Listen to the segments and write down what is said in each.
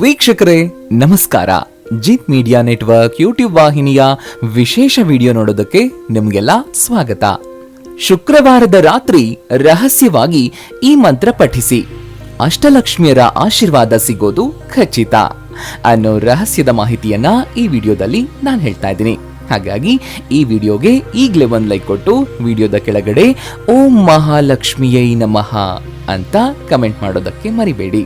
ವೀಕ್ಷಕರೇ, ನಮಸ್ಕಾರ. ಜಿತ್ media network YouTube ವಾಹಿನಿಯ ವಿಶೇಷ ವಿಡಿಯೋ ನೋಡೋದಕ್ಕೆ ನಿಮಗೆಲ್ಲ ಸ್ವಾಗತ. ಶುಕ್ರವಾರದ ರಾತ್ರಿ ರಹಸ್ಯವಾಗಿ ಈ ಮಂತ್ರ ಪಠಿಸಿ. ಅಷ್ಟಲಕ್ಷ್ಮಿಯರ ಆಶೀರ್ವಾದ ಸಿಗೋದು ಖಚಿತ. ಅನ್ನೋ ರಹಸ್ಯದ ಮಾಹಿತಿಯನ್ನ ಈ ವಿಡಿಯೋದಲ್ಲಿ ನಾನು ಹೇಳ್ತಾ ಇದ್ದೀನಿ. ಹಾಗಾಗಿ ಈ ವಿಡಿಯೋಗೆ ಈಗಲೇ ಒಂದು ಲೈಕ್ ಕೊಟ್ಟು ವಿಡಿಯೋದ ಕೆಳಗಡೆ ಓಂ ಮಹಾಲಕ್ಷ್ಮಿಯೈ ನಮಃ ಅಂತ ಕಮೆಂಟ್ ಮಾಡೋದಕ್ಕೆ ಮರಿಬೇಡಿ.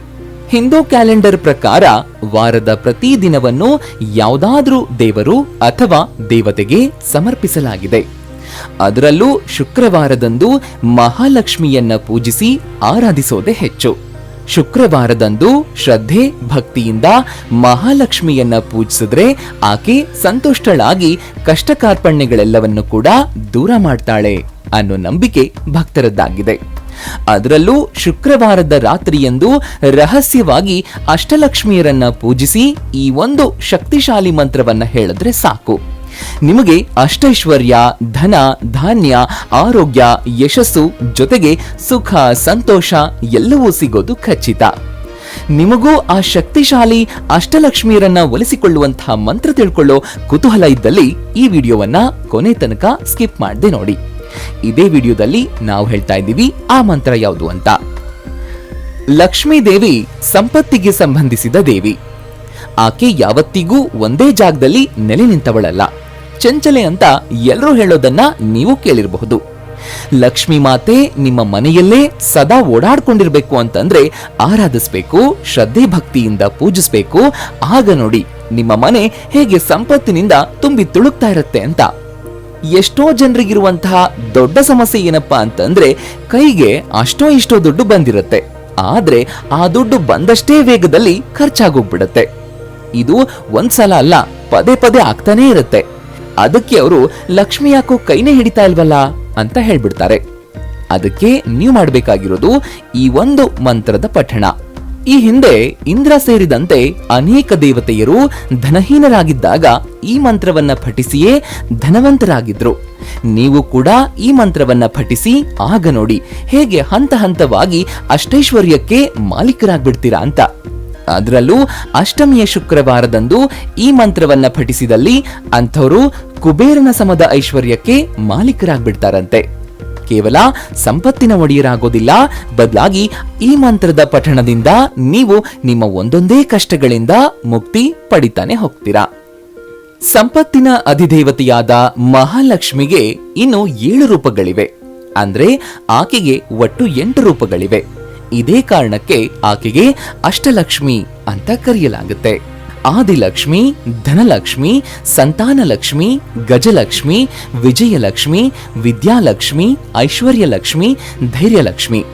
ಹಿಂದೂ ಕ್ಯಾಲೆಂಡರ್ ಪ್ರಕಾರ ವಾರದ ಪ್ರತಿ ದಿನವನ್ನು ಯಾವುದಾದ್ರೂ ದೇವರು ಅಥವಾ ದೇವತೆಗೆ ಸಮರ್ಪಿಸಲಾಗಿದೆ. ಅದರಲ್ಲೂ ಶುಕ್ರವಾರದಂದು ಮಹಾಲಕ್ಷ್ಮಿಯನ್ನ ಪೂಜಿಸಿ ಆರಾಧಿಸೋದೇ ಹೆಚ್ಚು. ಶುಕ್ರವಾರದಂದು ಶ್ರದ್ಧೆ, ಭಕ್ತಿಯಿಂದ ಮಹಾಲಕ್ಷ್ಮಿಯನ್ನ ಪೂಜಿಸಿದ್ರೆ ಆಕೆ ಸಂತುಷ್ಟಳಾಗಿ ಕಷ್ಟ ಕಾರ್ಪಣ್ಯಗಳೆಲ್ಲವನ್ನು ಕೂಡ ದೂರ ಮಾಡ್ತಾಳೆ ಅನ್ನೋ ನಂಬಿಕೆ ಭಕ್ತರದ್ದಾಗಿದೆ. ಅದರಲ್ಲೂ ಶುಕ್ರವಾರದ ರಾತ್ರಿಯಂದು ರಹಸ್ಯವಾಗಿ ಅಷ್ಟಲಕ್ಷ್ಮಿಯರನ್ನ ಪೂಜಿಸಿ ಈ ಒಂದು ಶಕ್ತಿಶಾಲಿ ಮಂತ್ರವನ್ನ ಹೇಳಿದ್ರೆ ಸಾಕು. ನಿಮಗೆ ಅಷ್ಟೈಶ್ವರ್ಯ, ಧನ, ಧಾನ್ಯ, ಆರೋಗ್ಯ, ಯಶಸ್ಸು ಜೊತೆಗೆ ಸುಖ, ಸಂತೋಷ ಎಲ್ಲವೂ ಸಿಗೋದು ಖಚಿತ. ನಿಮಗೂ ಆ ಶಕ್ತಿಶಾಲಿ ಅಷ್ಟಲಕ್ಷ್ಮಿಯರನ್ನ ಒಲಿಸಿಕೊಳ್ಳುವಂತಹ ಮಂತ್ರ ತಿಳ್ಕೊಳ್ಳೋ ಕುತೂಹಲ ಇದ್ದಲ್ಲಿ ಈ ವಿಡಿಯೋವನ್ನ ಕೊನೆ ತನಕ ಸ್ಕಿಪ್ ಮಾಡದೆ ನೋಡಿ. ಇದೇ ವಿಡಿಯೋದಲ್ಲಿ ನಾವು ಹೇಳ್ತಾ ಇದ್ದೀವಿ ಆ ಮಂತ್ರ ಯಾವುದು ಅಂತ. ಲಕ್ಷ್ಮೀ ದೇವಿ ಸಂಪತ್ತಿಗೆ ಸಂಬಂಧಿಸಿದ ದೇವಿ. ಆಕೆ ಯಾವತ್ತಿಗೂ ಒಂದೇ ಜಾಗದಲ್ಲಿ ನೆಲೆ ನಿಂತವಳಲ್ಲ. ಚಂಚಲೆ ಅಂತ ಎಲ್ಲರೂ ಹೇಳೋದನ್ನ ನೀವು ಕೇಳಿರಬಹುದು. ಲಕ್ಷ್ಮಿ ಮಾತೆ ನಿಮ್ಮ ಮನೆಯಲ್ಲೇ ಸದಾ ಓಡಾಡ್ಕೊಂಡಿರ್ಬೇಕು ಅಂತಂದ್ರೆ ಆರಾಧಿಸ್ಬೇಕು, ಶ್ರದ್ಧೆ ಭಕ್ತಿಯಿಂದ ಪೂಜಿಸ್ಬೇಕು. ಆಗ ನೋಡಿ, ನಿಮ್ಮ ಮನೆ ಹೇಗೆ ಸಂಪತ್ತಿನಿಂದ ತುಂಬಿ ತುಳುಕ್ತಾ ಇರುತ್ತೆ ಅಂತ. ಎಷ್ಟೋ ಜನರಿಗಿರುವಂತಹ ದೊಡ್ಡ ಸಮಸ್ಯೆ ಏನಪ್ಪ ಅಂತಂದ್ರೆ, ಕೈಗೆ ಅಷ್ಟೋ ಇಷ್ಟೋ ದುಡ್ಡು ಬಂದಿರುತ್ತೆ. ಆದ್ರೆ ಆ ದುಡ್ಡು ಬಂದಷ್ಟೇ ವೇಗದಲ್ಲಿ ಖರ್ಚಾಗೋಗ್ಬಿಡತ್ತೆ. ಇದು ಒಂದ್ಸಲ ಅಲ್ಲ, ಪದೇ ಪದೇ ಆಗ್ತಾನೇ ಇರುತ್ತೆ. ಅದಕ್ಕೆ ಅವರು, ಲಕ್ಷ್ಮಿ ಯಾಕೋ ಕೈನೇ ಹಿಡಿತಾ ಇಲ್ವಲ್ಲ? ಅಂತ ಹೇಳ್ಬಿಡ್ತಾರೆ. ಅದಕ್ಕೆ ನೀವು ಮಾಡಬೇಕಾಗಿರೋದು ಈ ಒಂದು ಮಂತ್ರದ ಪಠಣ. ಈ ಹಿಂದೆ ಇಂದ್ರ ಸೇರಿದಂತೆ ಅನೇಕ ದೇವತೆಯರು ಧನಹೀನರಾಗಿದ್ದಾಗ ಈ ಮಂತ್ರವನ್ನ ಪಠಿಸಿಯೇ ಧನವಂತರಾಗಿದ್ರು. ನೀವು ಕೂಡ ಈ ಮಂತ್ರವನ್ನ ಪಠಿಸಿ ಆಗ ನೋಡಿ, ಹೇಗೆ ಹಂತ ಹಂತವಾಗಿ ಅಷ್ಟೈಶ್ವರ್ಯಕ್ಕೆ ಮಾಲೀಕರಾಗ್ಬಿಡ್ತೀರಾ ಅಂತ. ಅದರಲ್ಲೂ ಅಷ್ಟಮಿಯ ಶುಕ್ರವಾರದಂದು ಈ ಮಂತ್ರವನ್ನ ಪಠಿಸಿದಲ್ಲಿ ಅಂಥವರು ಕುಬೇರನ ಸಮದ ಐಶ್ವರ್ಯಕ್ಕೆ ಮಾಲೀಕರಾಗ್ಬಿಡ್ತಾರಂತೆ. ಕೇವಲ ಸಂಪತ್ತಿನ ಒಡೆಯರಾಗೋದಿಲ್ಲ. ಬದಲಾಗಿ ಈ ಮಂತ್ರದ ಪಠಣದಿಂದ ನೀವು ನಿಮ್ಮ ಒಂದೊಂದೇ ಕಷ್ಟಗಳಿಂದ ಮುಕ್ತಿ ಪಡಿತಾನೆ ಹೋಗ್ತೀರಾ. ಸಂಪತ್ತಿನ ಅಧಿದೇವತೆಯಾದ ಮಹಾಲಕ್ಷ್ಮಿಗೆ ಇನ್ನು ಏಳು ರೂಪಗಳಿವೆ. ಅಂದ್ರೆ ಆಕೆಗೆ ಒಟ್ಟು ಎಂಟು ರೂಪಗಳಿವೆ. ಇದೇ ಕಾರಣಕ್ಕೆ ಆಕೆಗೆ ಅಷ್ಟಲಕ್ಷ್ಮಿ ಅಂತ ಕರೆಯಲಾಗುತ್ತೆ. ಆದಿಲಕ್ಷ್ಮಿ, ಧನಲಕ್ಷ್ಮಿ, ಸಂತಾನಲಕ್ಷ್ಮಿ, ಗಜಲಕ್ಷ್ಮಿ, ವಿಜಯಲಕ್ಷ್ಮಿ, ವಿದ್ಯಾಲಕ್ಷ್ಮಿ, ಐಶ್ವರ್ಯಲಕ್ಷ್ಮಿ, ಧೈರ್ಯಲಕ್ಷ್ಮಿ.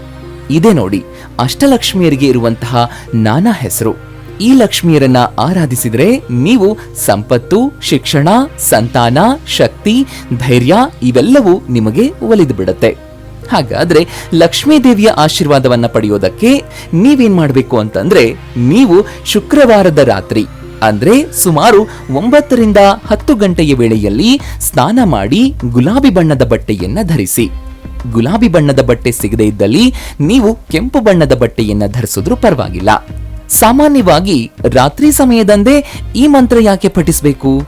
ಇದೆ ನೋಡಿ, ಅಷ್ಟಲಕ್ಷ್ಮಿಯರಿಗೆ ಇರುವಂತಹ ನಾನಾ ಹೆಸರು. ಈ ಲಕ್ಷ್ಮಿಯರನ್ನ ಆರಾಧಿಸಿದರೆ ನೀವು ಸಂಪತ್ತು, ಶಿಕ್ಷಣ, ಸಂತಾನ, ಶಕ್ತಿ, ಧೈರ್ಯ ಇವೆಲ್ಲವೂ ನಿಮಗೆ ಒಲಿದು ಬಿಡುತ್ತೆ ಹಾಗಾದ್ರೆ ಲಕ್ಷ್ಮೀ ದೇವಿಯ ಆಶೀರ್ವಾದವನ್ನ ಪಡೆಯೋದಕ್ಕೆ ನೀವೇನ್ ಮಾಡಬೇಕು ಅಂತಂದ್ರೆ, ನೀವು ಶುಕ್ರವಾರದ ರಾತ್ರಿ ಅಂದ್ರೆ ಸುಮಾರು ಒಂಬತ್ತರಿಂದ ಹತ್ತು ಗಂಟೆಯ ವೇಳೆಯಲ್ಲಿ ಸ್ನಾನ ಮಾಡಿ ಗುಲಾಬಿ ಬಣ್ಣದ ಬಟ್ಟೆಯನ್ನ ಧರಿಸಿ. ಗುಲಾಬಿ ಬಣ್ಣದ ಬಟ್ಟೆ ಸಿಗದೇ ಇದ್ದಲ್ಲಿ ನೀವು ಕೆಂಪು ಬಣ್ಣದ ಬಟ್ಟೆಯನ್ನ ಧರಿಸಿದ್ರೂ ಪರವಾಗಿಲ್ಲ. ಸಾಮಾನ್ಯವಾಗಿ ರಾತ್ರಿ ಸಮಯದಂದೇ ಈ ಮಂತ್ರ ಯಾಕೆ ಪಠಿಸಬೇಕು?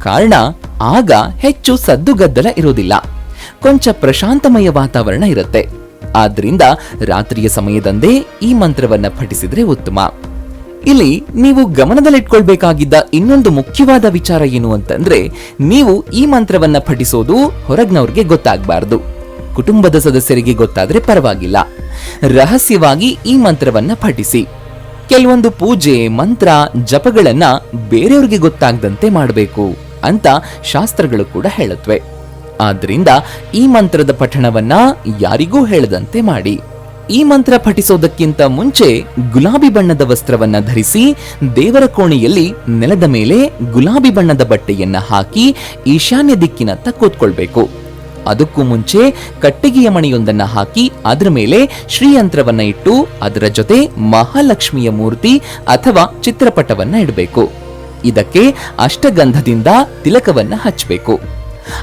ಕಾರಣ ಆಗ ಹೆಚ್ಚು ಸದ್ದುಗದ್ದಲ ಇರೋದಿಲ್ಲ ಕೊಂಚ ಪ್ರಶಾಂತಮಯ ವಾತಾವರಣ ಇರುತ್ತೆ. ಆದ್ರಿಂದ ರಾತ್ರಿಯ ಸಮಯದಂದೇ ಈ ಮಂತ್ರವನ್ನ ಪಠಿಸಿದ್ರೆ ಉತ್ತಮ. ಇಲ್ಲಿ ನೀವು ಗಮನದಲ್ಲಿಟ್ಕೊಳ್ಬೇಕಾಗಿದ್ದ ಇನ್ನೊಂದು ಮುಖ್ಯವಾದ ವಿಚಾರ ಏನು ಅಂತಂದ್ರೆ, ನೀವು ಈ ಮಂತ್ರವನ್ನ ಪಠಿಸೋದು ಹೊರಗ್ನವ್ರಿಗೆ ಗೊತ್ತಾಗಬಾರ್ದು. ಕುಟುಂಬದ ಸದಸ್ಯರಿಗೆ ಗೊತ್ತಾದ್ರೆ ಪರವಾಗಿಲ್ಲ. ರಹಸ್ಯವಾಗಿ ಈ ಮಂತ್ರವನ್ನ ಪಠಿಸಿ. ಕೆಲವೊಂದು ಪೂಜೆ, ಮಂತ್ರ, ಜಪಗಳನ್ನ ಬೇರೆಯವ್ರಿಗೆ ಗೊತ್ತಾಗದಂತೆ ಮಾಡಬೇಕು ಅಂತ ಶಾಸ್ತ್ರಗಳು ಕೂಡ ಹೇಳುತ್ತವೆ ಆದ್ದರಿಂದ ಈ ಮಂತ್ರದ ಪಠಣವನ್ನ ಯಾರಿಗೂ ಹೇಳದಂತೆ ಮಾಡಿ. ಈ ಮಂತ್ರ ಪಠಿಸೋದಕ್ಕಿಂತ ಮುಂಚೆ ಗುಲಾಬಿ ಬಣ್ಣದ ವಸ್ತ್ರವನ್ನ ಧರಿಸಿ ದೇವರ ಕೋಣೆಯಲ್ಲಿ ನೆಲದ ಮೇಲೆ ಗುಲಾಬಿ ಬಣ್ಣದ ಬಟ್ಟೆಯನ್ನ ಹಾಕಿ ಈಶಾನ್ಯ ದಿಕ್ಕಿನತ್ತ ಕೂತ್ಕೊಳ್ಬೇಕು. ಅದಕ್ಕೂ ಮುಂಚೆ ಕಟ್ಟಿಗೆಯ ಮಣಿಯೊಂದನ್ನ ಹಾಕಿ ಅದರ ಮೇಲೆ ಶ್ರೀಯಂತ್ರವನ್ನ ಇಟ್ಟು ಅದರ ಜೊತೆ ಮಹಾಲಕ್ಷ್ಮಿಯ ಮೂರ್ತಿ ಅಥವಾ ಚಿತ್ರಪಟವನ್ನ ಇಡಬೇಕು. ಇದಕ್ಕೆ ಅಷ್ಟಗಂಧದಿಂದ ತಿಲಕವನ್ನ ಹಚ್ಚಬೇಕು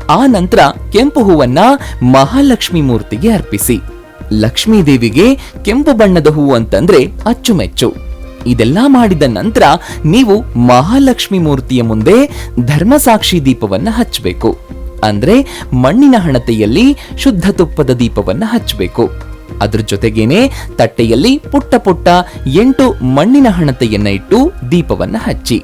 ಆ ನಂತರ ಕೆಂಪು ಹೂವನ್ನ ಮಹಾಲಕ್ಷ್ಮಿ ಮೂರ್ತಿಗೆ ಅರ್ಪಿಸಿ. ಲಕ್ಷ್ಮೀ ದೇವಿಗೆ ಕೆಂಪು ಬಣ್ಣದ ಹೂವು ಅಂತಂದ್ರೆ ಅಚ್ಚುಮೆಚ್ಚು. ಇದೆಲ್ಲ ಮಾಡಿದ ನಂತರ ನೀವು ಮಹಾಲಕ್ಷ್ಮಿ ಮೂರ್ತಿಯ ಮುಂದೆ ಧರ್ಮಸಾಕ್ಷಿ ದೀಪವನ್ನ ಹಚ್ಚಬೇಕು. ಅಂದ್ರೆ ಮಣ್ಣಿನ ಹಣತೆಯಲ್ಲಿ ಶುದ್ಧ ತುಪ್ಪದ ದೀಪವನ್ನ ಹಚ್ಚಬೇಕು. ಅದ್ರ ಜೊತೆಗೇನೆ ತಟ್ಟೆಯಲ್ಲಿ ಪುಟ್ಟ ಪುಟ್ಟ ಎಂಟು ಮಣ್ಣಿನ ಹಣತೆಯನ್ನ ಇಟ್ಟು ದೀಪವನ್ನ ಹಚ್ಚಿ.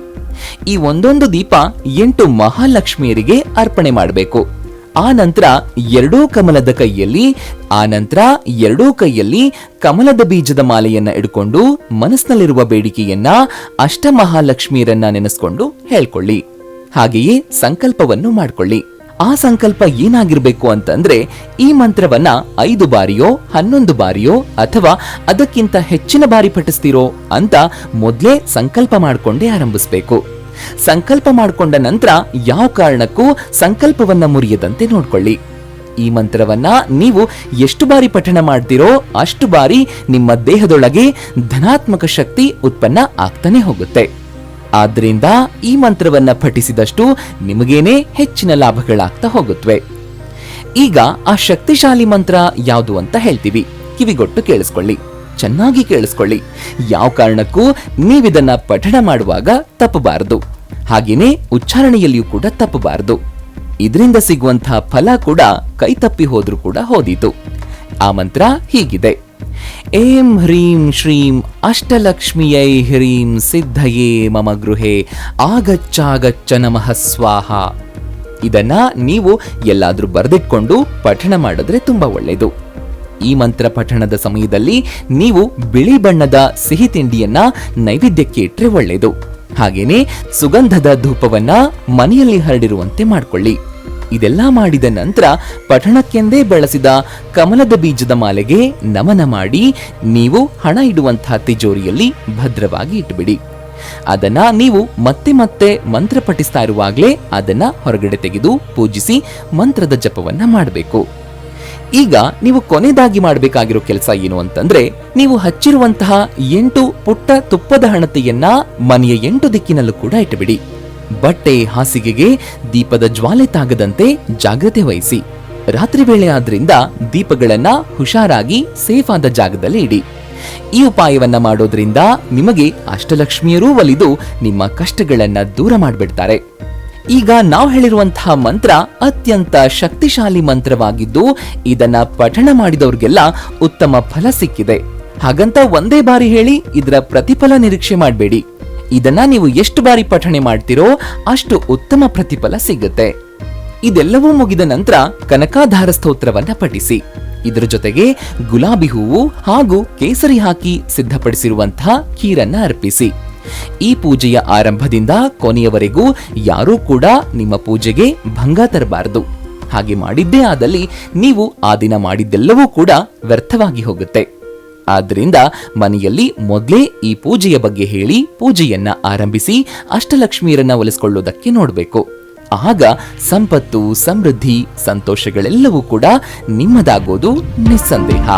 ಈ ಒಂದೊಂದು ದೀಪ ಎಂಟು ಮಹಾಲಕ್ಷ್ಮಿಯರಿಗೆ ಅರ್ಪಣೆ ಮಾಡಬೇಕು. ಆ ನಂತರ ಎರಡೂ ಕಮಲದ ಕೈಯಲ್ಲಿ, ಆ ನಂತರ ಎರಡೂ ಕೈಯಲ್ಲಿ ಕಮಲದ ಬೀಜದ ಮಾಲೆಯನ್ನ ಇಟ್ಕೊಂಡು ಮನಸ್ಸಿನಲ್ಲಿರುವ ಬೇಡಿಕೆಯನ್ನ ಅಷ್ಟಮಹಾಲಕ್ಷ್ಮಿಯರನ್ನ ನೆನೆಸ್ಕೊಂಡು ಹೇಳ್ಕೊಳ್ಳಿ. ಹಾಗೆಯೇ ಸಂಕಲ್ಪವನ್ನು ಮಾಡ್ಕೊಳ್ಳಿ. ಆ ಸಂಕಲ್ಪ ಏನಾಗಿರ್ಬೇಕು ಅಂತಂದ್ರೆ, ಈ ಮಂತ್ರವನ್ನ ಐದು ಬಾರಿಯೋ, ಹನ್ನೊಂದು ಬಾರಿಯೋ ಅಥವಾ ಅದಕ್ಕಿಂತ ಹೆಚ್ಚಿನ ಬಾರಿ ಪಠಿಸ್ತೀರೋ ಅಂತ ಮೊದ್ಲೇ ಸಂಕಲ್ಪ ಮಾಡ್ಕೊಂಡೇ ಆರಂಭಿಸ್ಬೇಕು. ಸಂಕಲ್ಪ ಮಾಡಿಕೊಂಡ ನಂತರ ಯಾವ ಕಾರಣಕ್ಕೂ ಸಂಕಲ್ಪವನ್ನ ಮುರಿಯದಂತೆ ನೋಡ್ಕೊಳ್ಳಿ. ಈ ಮಂತ್ರವನ್ನ ನೀವು ಎಷ್ಟು ಬಾರಿ ಪಠಣ ಮಾಡ್ತೀರೋ ಅಷ್ಟು ಬಾರಿ ನಿಮ್ಮ ದೇಹದೊಳಗೆ ಧನಾತ್ಮಕ ಶಕ್ತಿ ಉತ್ಪನ್ನ ಆಗ್ತಾನೆ ಹೋಗುತ್ತೆ. ಆದ್ರಿಂದ ಈ ಮಂತ್ರವನ್ನ ಪಠಿಸಿದಷ್ಟು ನಿಮಗೇನೆ ಹೆಚ್ಚಿನ ಲಾಭಗಳಾಗ್ತಾ ಹೋಗುತ್ತವೆ ಈಗ ಆ ಶಕ್ತಿಶಾಲಿ ಮಂತ್ರ ಯಾವುದು ಅಂತ ಹೇಳ್ತೀವಿ. ಕಿವಿಗೊಟ್ಟು ಕೇಳಿಸ್ಕೊಳ್ಳಿ. ಚೆನ್ನಾಗಿ ಕೇಳಿಸ್ಕೊಳ್ಳಿ. ಯಾವ ಕಾರಣಕ್ಕೂ ನೀವಿದನ್ನ ಪಠಣ ಮಾಡುವಾಗ ತಪ್ಪಬಾರದು. ಹಾಗೇನೆ ಉಚ್ಚಾರಣೆಯಲ್ಲಿಯೂ ಕೂಡ ತಪ್ಪಬಾರದು. ಇದರಿಂದ ಸಿಗುವಂತಹ ಫಲ ಕೂಡ ಕೈ ತಪ್ಪಿ ಹೋದ್ರೂ ಕೂಡ ಹೋದೀತು. ಆ ಮಂತ್ರ ಹೀಗಿದೆ. ಏಂ ಹ್ರೀಂ ಶ್ರೀಂ ಅಷ್ಟಲಕ್ಷ್ಮಿಯೈ ಹ್ರೀಂ ಸಿದ್ಧಯೇ ಮಮ ಗೃಹೆ ಆಗಚ್ಚಾಗಚ್ಚ ನಮಃ ಸ್ವಾಹ. ಇದನ್ನ ನೀವು ಎಲ್ಲಾದ್ರೂ ಬರೆದಿಟ್ಕೊಂಡು ಪಠಣ ಮಾಡಿದ್ರೆ ತುಂಬಾ ಒಳ್ಳೆಯದು ಈ ಮಂತ್ರ ಪಠಣದ ಸಮಯದಲ್ಲಿ ನೀವು ಬಿಳಿ ಬಣ್ಣದ ಸಿಹಿ ತಿಂಡಿಯನ್ನ ನೈವೇದ್ಯಕ್ಕೆ ಇಟ್ಟರೆ ಒಳ್ಳೆಯದು ಹಾಗೇನೆ ಸುಗಂಧದ ಧೂಪವನ್ನ ಮನೆಯಲ್ಲಿ ಹರಡಿರುವಂತೆ ಮಾಡಿಕೊಳ್ಳಿ. ಇದೆಲ್ಲ ಮಾಡಿದ ನಂತರ ಪಠಣಕ್ಕೆಂದೇ ಬಳಸಿದ ಕಮಲದ ಬೀಜದ ಮಾಲೆಗೆ ನಮನ ಮಾಡಿ ನೀವು ಹಣ ಇಡುವಂತಹ ತಿಜೋರಿಯಲ್ಲಿ ಭದ್ರವಾಗಿ ಇಟ್ಬಿಡಿ ಅದನ್ನ ನೀವು ಮತ್ತೆ ಮತ್ತೆ ಮಂತ್ರ ಪಠಿಸ್ತಾ ಇರುವಾಗಲೇ ಅದನ್ನ ಹೊರಗಡೆ ತೆಗೆದು ಪೂಜಿಸಿ ಮಂತ್ರದ ಜಪವನ್ನ ಮಾಡಬೇಕು. ಈಗ ನೀವು ಕೊನೆದಾಗಿ ಮಾಡಬೇಕಾಗಿರೋ ಕೆಲಸ ಏನು ಅಂತಂದ್ರೆ, ನೀವು ಹಚ್ಚಿರುವಂತಹ ಎಂಟು ಪುಟ್ಟ ತುಪ್ಪದ ಹಣತೆಯನ್ನ ಮನೆಯ ಎಂಟು ದಿಕ್ಕಿನಲ್ಲೂ ಕೂಡ ಇಟ್ಟುಬಿಡಿ. ಬಟ್ಟೆ ಹಾಸಿಗೆಗೆ ದೀಪದ ಜ್ವಾಲೆ ತಾಗದಂತೆ ಜಾಗ್ರತೆ ವಹಿಸಿ. ರಾತ್ರಿ ವೇಳೆ ಆದ್ರಿಂದ ದೀಪಗಳನ್ನ ಹುಷಾರಾಗಿ ಸೇಫ್ ಆದ ಜಾಗದಲ್ಲಿ ಇಡಿ. ಈ ಉಪಾಯವನ್ನ ಮಾಡೋದ್ರಿಂದ ನಿಮಗೆ ಅಷ್ಟಲಕ್ಷ್ಮಿಯರೂ ಒಲಿದು ನಿಮ್ಮ ಕಷ್ಟಗಳನ್ನ ದೂರ ಮಾಡಿಬಿಡ್ತಾರೆ. ಈಗ ನಾವು ಹೇಳಿರುವಂತಹ ಮಂತ್ರ ಅತ್ಯಂತ ಶಕ್ತಿಶಾಲಿ ಮಂತ್ರವಾಗಿದ್ದು, ಇದನ್ನ ಪಠಣ ಮಾಡಿದವ್ರಿಗೆಲ್ಲ ಉತ್ತಮ ಫಲ ಸಿಕ್ಕಿದೆ. ಹಾಗಂತ ಒಂದೇ ಬಾರಿ ಹೇಳಿ ಇದರ ಪ್ರತಿಫಲ ನಿರೀಕ್ಷೆ ಮಾಡಬೇಡಿ. ಇದನ್ನ ನೀವು ಎಷ್ಟು ಬಾರಿ ಪಠಣೆ ಮಾಡ್ತಿರೋ ಅಷ್ಟು ಉತ್ತಮ ಪ್ರತಿಫಲ ಸಿಗುತ್ತೆ. ಇದೆಲ್ಲವೂ ಮುಗಿದ ನಂತರ ಕನಕಾಧಾರ ಸ್ತೋತ್ರವನ್ನ ಪಠಿಸಿ. ಇದರ ಜೊತೆಗೆ ಗುಲಾಬಿ ಹೂವು ಹಾಗೂ ಕೇಸರಿ ಹಾಕಿ ಸಿದ್ಧಪಡಿಸಿರುವಂತಹ ಖೀರನ್ನ ಅರ್ಪಿಸಿ. ಈ ಪೂಜೆಯ ಆರಂಭದಿಂದ ಕೊನೆಯವರೆಗೂ ಯಾರೂ ಕೂಡ ನಿಮ್ಮ ಪೂಜೆಗೆ ಭಂಗ ತರಬಾರದು. ಹಾಗೆ ಮಾಡಿದ್ದೇ ಆದಲ್ಲಿ ನೀವು ಆ ದಿನ ಮಾಡಿದ್ದೆಲ್ಲವೂ ಕೂಡ ವ್ಯರ್ಥವಾಗಿ ಹೋಗುತ್ತೆ. ಆದ್ದರಿಂದ ಮನೆಯಲ್ಲಿ ಮೊದಲೇ ಈ ಪೂಜೆಯ ಬಗ್ಗೆ ಹೇಳಿ ಪೂಜೆಯನ್ನ ಆರಂಭಿಸಿ ಅಷ್ಟಲಕ್ಷ್ಮಿಯರನ್ನ ಒಲಿಸಿಕೊಳ್ಳುವುದಕ್ಕೆ ನೋಡಬೇಕು. ಆಗ ಸಂಪತ್ತು, ಸಮೃದ್ಧಿ, ಸಂತೋಷಗಳೆಲ್ಲವೂ ಕೂಡ ನಿಮ್ಮದಾಗೋದು ನಿಸ್ಸಂದೇಹ.